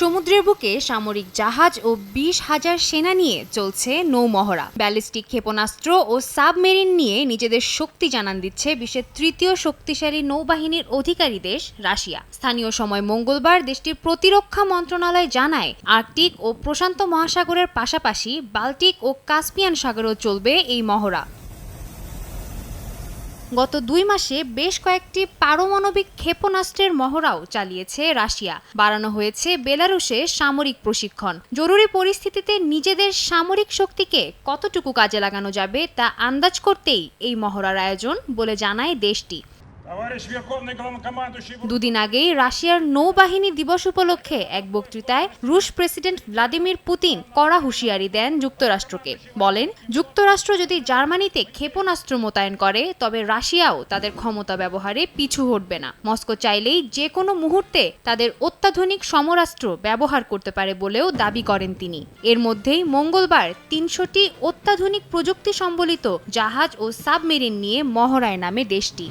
সমুদ্রের বুকে সামরিক জাহাজ ও বিশ হাজার সেনা নিয়ে চলছে নৌমহড়া। ব্যালিস্টিক ক্ষেপণাস্ত্র ও সাবমেরিন নিয়ে নিজেদের শক্তি জানান দিচ্ছে বিশ্বের তৃতীয় শক্তিশালী নৌবাহিনীর অধিকারী দেশ রাশিয়া। স্থানীয় সময় মঙ্গলবার দেশটির প্রতিরক্ষা মন্ত্রণালয় জানায়, আর্কটিক ও প্রশান্ত মহাসাগরের পাশাপাশি বাল্টিক ও কাস্পিয়ান সাগরেও চলবে এই মহড়া। গত দুই মাসে বেশ কয়েকটি পারমাণবিক ক্ষেপণাস্ত্রের মহড়াও চালিয়েছে রাশিয়া। বাড়ানো হয়েছে বেলারুশে সামরিক প্রশিক্ষণ। জরুরি পরিস্থিতিতে নিজেদের সামরিক শক্তিকে কতটুকু কাজে লাগানো যাবে তা আন্দাজ করতেই এই মহড়ার আয়োজন বলে জানায় দেশটি। দুদিন আগেই রাশিয়ার নৌবাহিনী দিবস উপলক্ষে এক বক্তৃতায় রুশ প্রেসিডেন্ট ভ্লাদিমির পুতিন কড়া হুঁশিয়ারি দেন যুক্তরাষ্ট্রকে। বলেন, যুক্তরাষ্ট্র যদি জার্মানিতে ক্ষেপণাস্ত্র মোতায়েন করে, তবে রাশিয়াও তাদের ক্ষমতা ব্যবহারে পিছু হটবে না। মস্কো চাইলেই যে কোনো মুহূর্তে তাদের অত্যাধুনিক সমরাস্ত্র ব্যবহার করতে পারে বলেও দাবি করেন তিনি। এর মধ্যেই মঙ্গলবার তিনশোটি অত্যাধুনিক প্রযুক্তি সম্বলিত জাহাজ ও সাবমেরিন নিয়ে মহড়ায় নামে দেশটি।